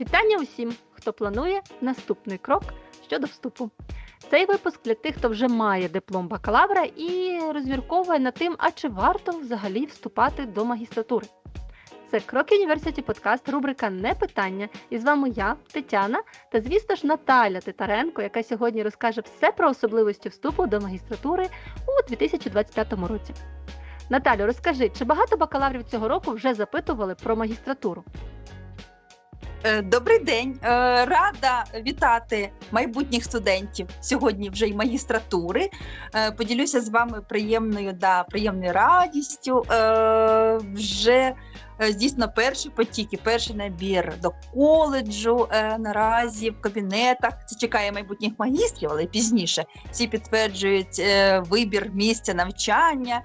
Вітання усім, хто планує наступний крок щодо вступу. Цей випуск для тих, хто вже має диплом бакалавра і розмірковує над тим, а чи варто взагалі вступати до магістратури. Це Крок Юніверситі подкаст, рубрика Не питання. І з вами я, Тетяна, та звісно ж Наталя Титаренко, яка сьогодні розкаже все про особливості вступу до магістратури у 2025 році. Наталю, розкажи, чи багато бакалаврів цього року вже запитували про магістратуру? Е, Добрий день, Е, рада вітати майбутніх студентів сьогодні вже й магістратури. Е, Поділюся з вами приємною да, приємною радістю. Вже е, дійсно перші потіки, перший набір до коледжу е, наразі в кабінетах. Це чекає майбутніх магістрів, але пізніше всі підтверджують е, вибір місця навчання.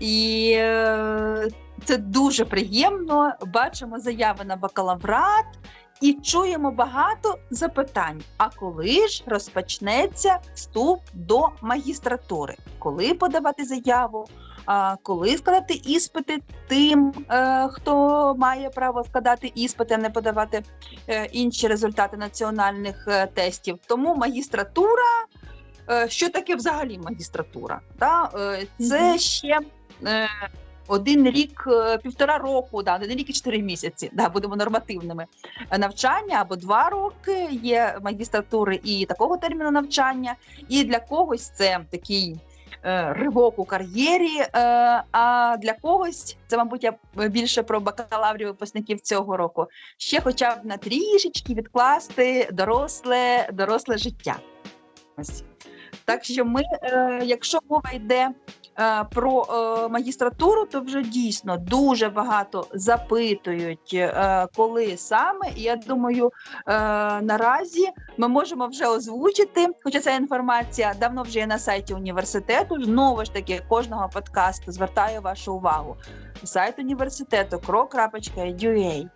І е, це дуже приємно. Бачимо заяви на бакалаврат і чуємо багато запитань. А коли ж розпочнеться вступ до магістратури? Коли подавати заяву? А коли складати іспити тим, е, хто має право складати іспити, а не подавати е, інші результати національних е, тестів? Тому магістратура, що таке взагалі магістратура? Е, це ще один рік, півтора року, да, один рік і чотири місяці. Да, будемо нормативними навчання або два роки. Є магістратури і такого терміну навчання, і для когось це такий. Е, Ривок у кар'єрі, е, а для когось це, мабуть, я більше про бакалаврів випускників цього року. Ще, хоча б на трішечки відкласти доросле, доросле життя. Ось. Так що ми, е, якщо мова йде е, про е, магістратуру, то вже дійсно дуже багато запитують, коли саме. Я думаю, наразі ми можемо вже озвучити, хоча ця інформація давно вже є на сайті університету. Знову ж таки, кожного подкасту звертаю вашу увагу. Сайт університету krok.edu.ua, е,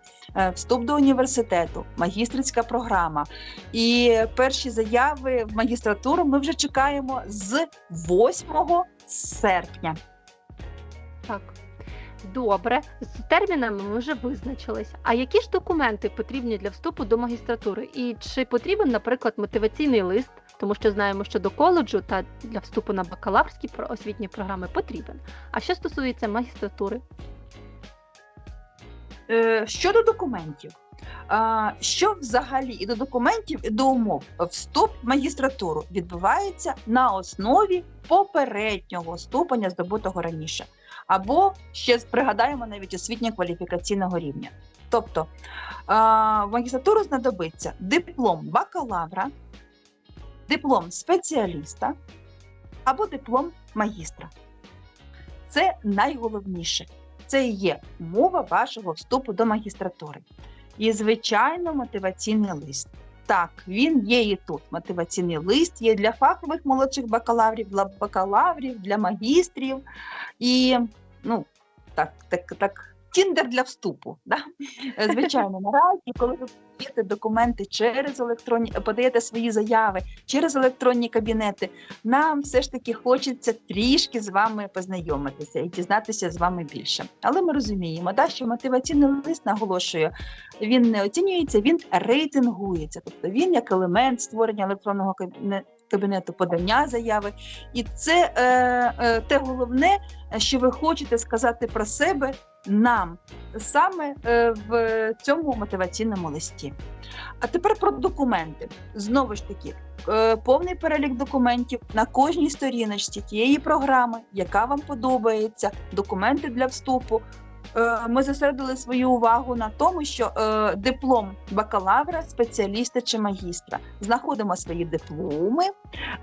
вступ до університету, магістрська програма. І перші заяви в магістратуру ми вже чекаємо з 8 серпня. Так. Добре, з термінами ми вже визначились. А які ж документи потрібні для вступу до магістратури? І чи потрібен, наприклад, мотиваційний лист, тому що знаємо, що до коледжу та для вступу на бакалаврські освітні програми потрібен. А що стосується магістратури? Е, Щодо документів, що взагалі і до документів, і до умов вступ в магістратуру відбувається на основі попереднього ступеня, здобутого раніше, або ще пригадаємо навіть освітньо-кваліфікаційного рівня. Тобто в магістратуру знадобиться диплом бакалавра, диплом спеціаліста або диплом магістра. Це найголовніше це і є умова вашого вступу до магістратури. І, звичайно, мотиваційний лист. Так, він є і тут. Мотиваційний лист є для фахових молодших бакалаврів, для бакалаврів, для магістрів. І, ну, так, так, так, тіндер для вступу. Да? Е, Звичайно, наразі, коли ви подаєте документи через електронні, подаєте свої заяви через електронні кабінети, нам все ж таки хочеться трішки з вами познайомитися і дізнатися з вами більше. Але ми розуміємо, да, що мотиваційний лист наголошую, він не оцінюється, він рейтингується. Тобто він як елемент створення електронного кабінету подання заяви. І це е, е, те головне, що ви хочете сказати про себе нам саме е, в цьому мотиваційному листі. А тепер про документи. Знову ж таки, е, повний перелік документів на кожній сторіночці тієї програми, яка вам подобається, документи для вступу. Е, Ми зосередили свою увагу на тому, що е, диплом бакалавра, спеціаліста чи магістра. Знаходимо свої дипломи,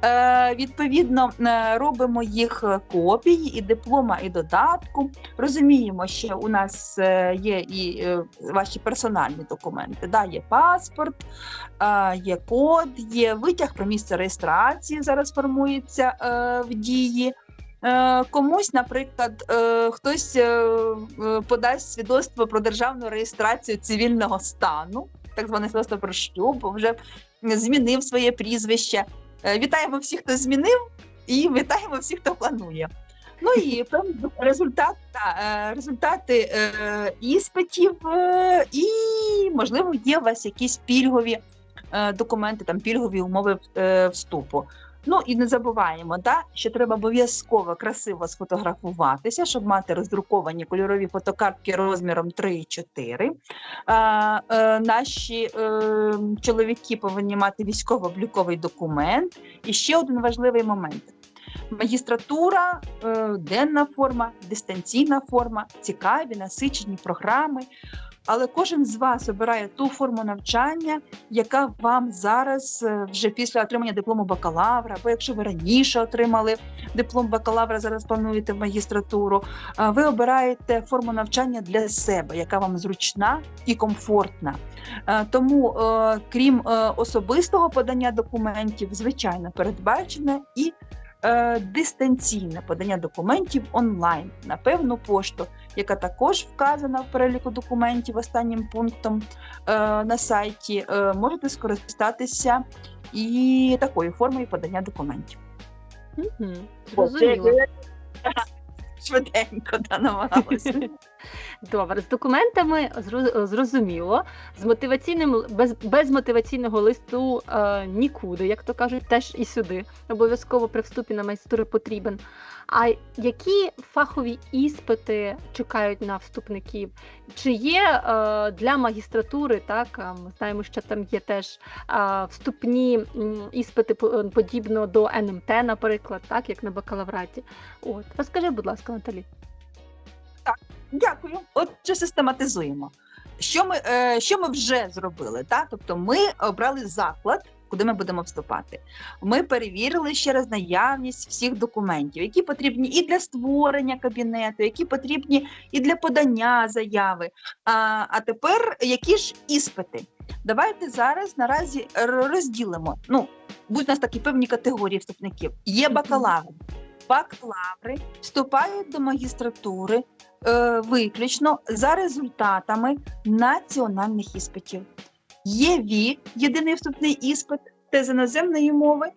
е, відповідно, робимо їх копії і диплома, і додатку. Розуміємо, що у нас є і ваші персональні документи. Да, є паспорт, є код, є витяг про місце реєстрації. Зараз формується в дії. Е, Комусь, наприклад, е, хтось е, подасть свідоцтво про державну реєстрацію цивільного стану, так зване свідоцтво про шлюб, вже змінив своє прізвище. Вітаємо всіх, хто змінив, і вітаємо всіх, хто планує. Ну і результат, та, результати е, іспитів і можливо, є у вас якісь пільгові документи, там пільгові умови вступу. Ну і не забуваємо, да, що треба обов'язково красиво сфотографуватися, щоб мати роздруковані кольорові фотокартки розміром 3 і 4. А, е, наші е, чоловіки повинні мати військово-обліковий документ. І ще один важливий момент. Магістратура, е, денна форма, дистанційна форма, цікаві, насичені програми. Але кожен з вас обирає ту форму навчання, яка вам зараз, е, вже після отримання диплому бакалавра, або якщо ви раніше отримали диплом бакалавра, зараз плануєте в магістратуру, е, ви обираєте форму навчання для себе, яка вам зручна і комфортна. Е, Тому, крім особистого подання документів, звичайно, передбачене і е, дистанційне подання документів онлайн на певну пошту, яка також вказана в переліку документів останнім пунктом е, на сайті. Е, можете скористатися і такою формою подання документів. Мгм, Зрозуміло. Швиденько да, намагалася. Добре, з документами зрозуміло. З мотиваційним без, без мотиваційного листу е, нікуди, як то кажуть, теж і сюди. Обов'язково при вступі на майстри потрібен. А які фахові іспити чекають на вступників? Чи є е, для магістратури, так ми знаємо, що там є теж е, вступні іспити подібно до НМТ, наприклад, так як на бакалавраті? От розкажи, будь ласка, Наталі. Дякую. Отже, систематизуємо. Що ми, е, що ми вже зробили? Так? Тобто ми обрали заклад, куди ми будемо вступати. Ми перевірили ще раз наявність всіх документів, які потрібні і для створення кабінету, які потрібні і для подання заяви. А, а тепер які ж іспити? Давайте зараз наразі розділимо. Ну, будуть у нас такі певні категорії вступників. Є бакалаври. Бакалаври вступають до магістратури е, виключно за результатами національних іспитів. Є ВІ, єдиний вступний іспит, тест з іноземної мови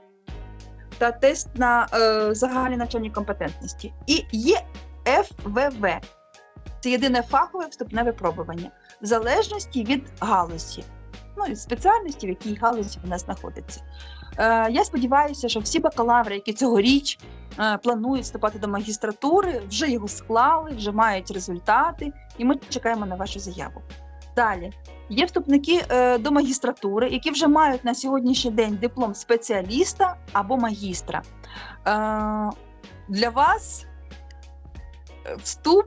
та тест на е, загальні навчальні компетентності. І є ФВВ. Це єдине фахове вступне випробування, в залежності від галузі, ну від спеціальності, в якій галузі в нас знаходиться. Е, я сподіваюся, що всі бакалаври, які цьогоріч е, планують вступати до магістратури, вже його склали, вже мають результати, і ми чекаємо на вашу заяву. Далі є вступники е, до магістратури, які вже мають на сьогоднішній день диплом спеціаліста або магістра. Для вас вступ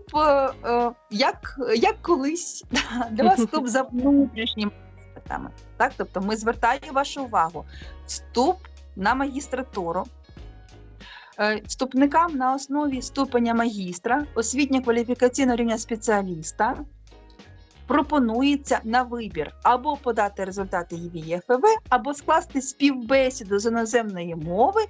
як, як колись, для вас вступ за внутрішніми іспитами. Так, тобто ми звертаємо вашу увагу. Вступ на магістратуру. Е, Вступникам на основі ступеня магістра, освітньо-кваліфікаційного рівня спеціаліста пропонується на вибір або подати результати ЄВІ ФВ, або скласти співбесіду з іноземної мови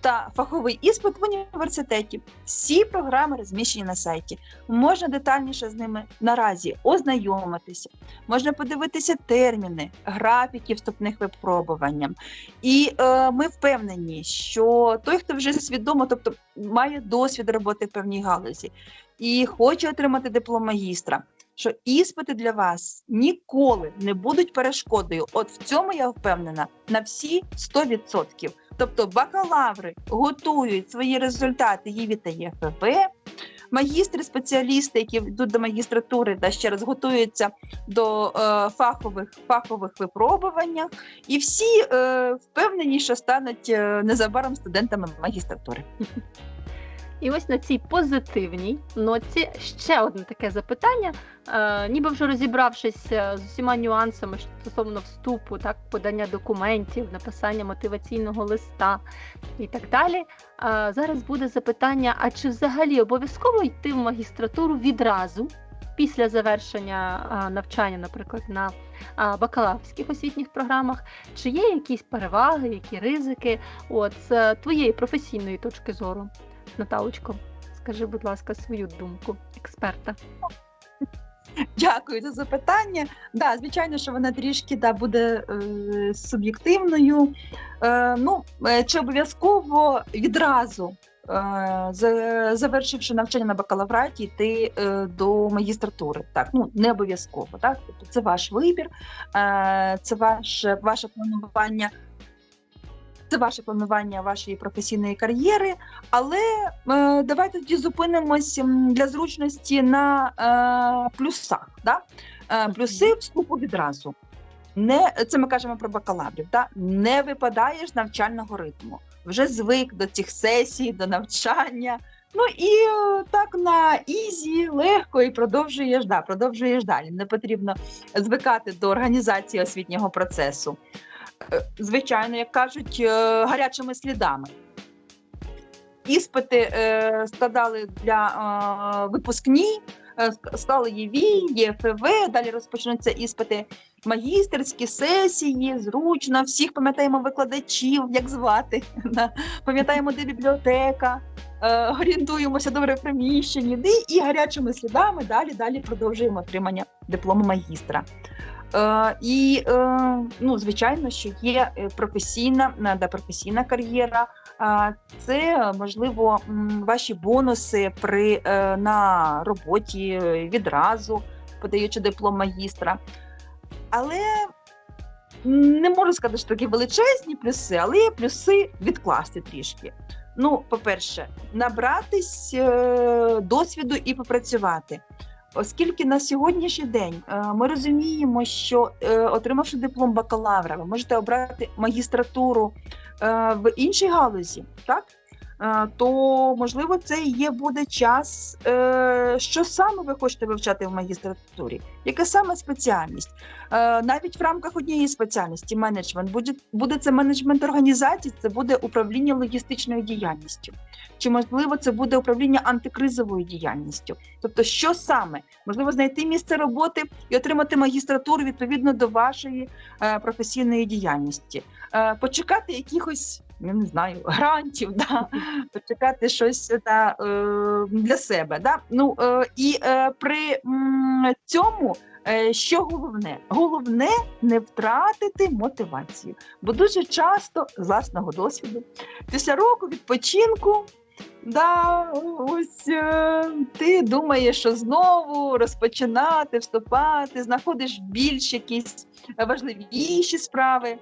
та фаховий іспит в університеті. Всі програми розміщені на сайті. Можна детальніше з ними наразі ознайомитися, можна подивитися терміни, графіки вступних випробувань. І е, ми впевнені, що той, хто вже свідомо, тобто має досвід роботи в певній галузі і хоче отримати диплом магістра, що іспити для вас ніколи не будуть перешкодою. От в цьому я впевнена на всі 100%. Тобто бакалаври готують свої результати ЄВІ та ЄФВ, магістри, спеціалісти, які йдуть до магістратури, та ще раз готуються до е, фахових фахових випробувань, і всі е, впевнені, що стануть е, незабаром студентами магістратури. І ось на цій позитивній ноті ще одне таке запитання. Е, ніби вже розібравшись е, з усіма нюансами стосовно вступу, так, подання документів, написання мотиваційного листа і так далі. Е, зараз буде запитання: а чи взагалі обов'язково йти в магістратуру відразу? Після завершення а, навчання, наприклад, на а, бакалаврських освітніх програмах, чи є якісь переваги, які ризики от, з твоєї професійної точки зору? Наталочко, скажи, будь ласка, свою думку експерта. Дякую за запитання. Да, звичайно, що вона трішки да, буде е, суб'єктивною. Е, ну, е, чи обов'язково відразу е, завершивши навчання на бакалавраті, йти е, до магістратури. Так, ну не обов'язково. Так, тобто це ваш вибір, е, це ваше, ваше планування. Це ваше планування вашої професійної кар'єри, але е, давайте тоді зупинимось для зручності на е, плюсах. Да? Е, плюси вступу відразу. Не, це ми кажемо про бакалаврів. Да? Не випадаєш з навчального ритму. Вже звик до цих сесій, до навчання. Ну і е, так на ізі, легко і продовжуєш, да, продовжуєш далі. Не потрібно звикати до організації освітнього процесу. Е, Звичайно, як кажуть, е, гарячими слідами. Іспити е, складали для випускні, склали ЄВІ, ЄФВ, далі розпочнуться іспити магістерські сесії, зручно, всіх пам'ятаємо викладачів, як звати, пам'ятаємо, де бібліотека, е, орієнтуємося добре в приміщенні, де і гарячими слідами далі далі продовжуємо отримання диплому магістра. Е, і е, ну, звичайно, що є е, професійна, е, да, професійна кар'єра. Це можливо ваші бонуси при на роботі відразу, подаючи диплом магістра. Але не можу сказати, що такі величезні плюси, але є плюси відкласти трішки. Ну, по-перше, набратись е, досвіду і попрацювати. Оскільки на сьогоднішній день е, ми розуміємо, що е, отримавши диплом бакалавра, ви можете обрати магістратуру в іншій галузі, так? Е, то можливо це є буде час, е, що саме ви хочете вивчати в магістратурі, яка саме спеціальність. Е, Навіть в рамках однієї спеціальності менеджмент буде, буде це менеджмент організацій, це буде управління логістичною діяльністю, чи можливо це буде управління антикризовою діяльністю. Тобто, що саме можливо знайти місце роботи і отримати магістратуру відповідно до вашої професійної діяльності, почекати якихось. Я не знаю, грантів, да, почекати щось та, е, для себе. Да? Ну, е, і е, при цьому, е, що головне? Головне не втратити мотивацію. Бо дуже часто, з власного досвіду, після року відпочинку, да, ось е, ти думаєш, що знову розпочинати, вступати, знаходиш більш якісь важливіші справи.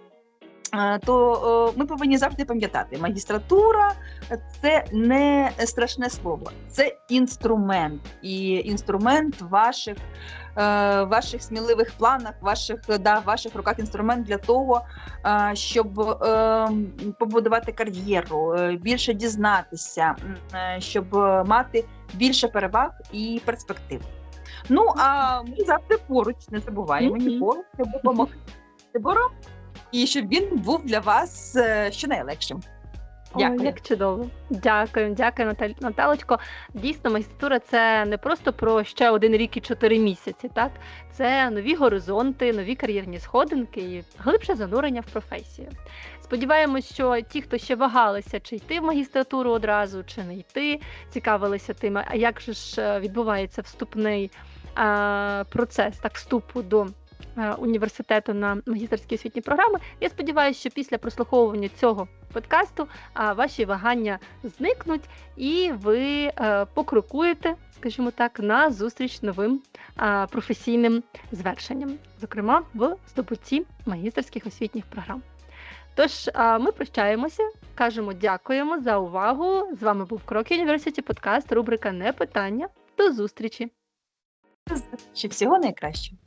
Е, То е, ми повинні завжди пам'ятати, магістратура це не страшне слово, це інструмент, і інструмент ваших, е, ваших сміливих планах, ваших да, в ваших руках інструмент для того, щоб побудувати кар'єру, більше дізнатися, щоб мати більше переваг і перспектив. Ну а ми завжди поруч, не забуваємо ніколи, щоб допомогти і щоб він був для вас е, щонайлегшим. Дякую. як чудово. Дякую, дякую, Наталь... Наталочко. Дійсно, магістратура це не просто про ще один рік і чотири місяці, так? Це нові горизонти, нові кар'єрні сходинки і глибше занурення в професію. Сподіваємось, що ті, хто ще вагалися, чи йти в магістратуру одразу, чи не йти, цікавилися тим, а як же ж е, відбувається вступний е, процес так, вступу до університету на магістерські освітні програми. Я сподіваюся, що після прослуховування цього подкасту ваші вагання зникнуть, і ви е, покрокуєте, скажімо так, на зустріч новим професійним звершенням, зокрема в здобутті магістерських освітніх програм. Тож ми прощаємося, кажемо дякуємо за увагу. З вами був Крок Університі подкаст, рубрика Не питання. До зустрічі! Ще всього найкращого.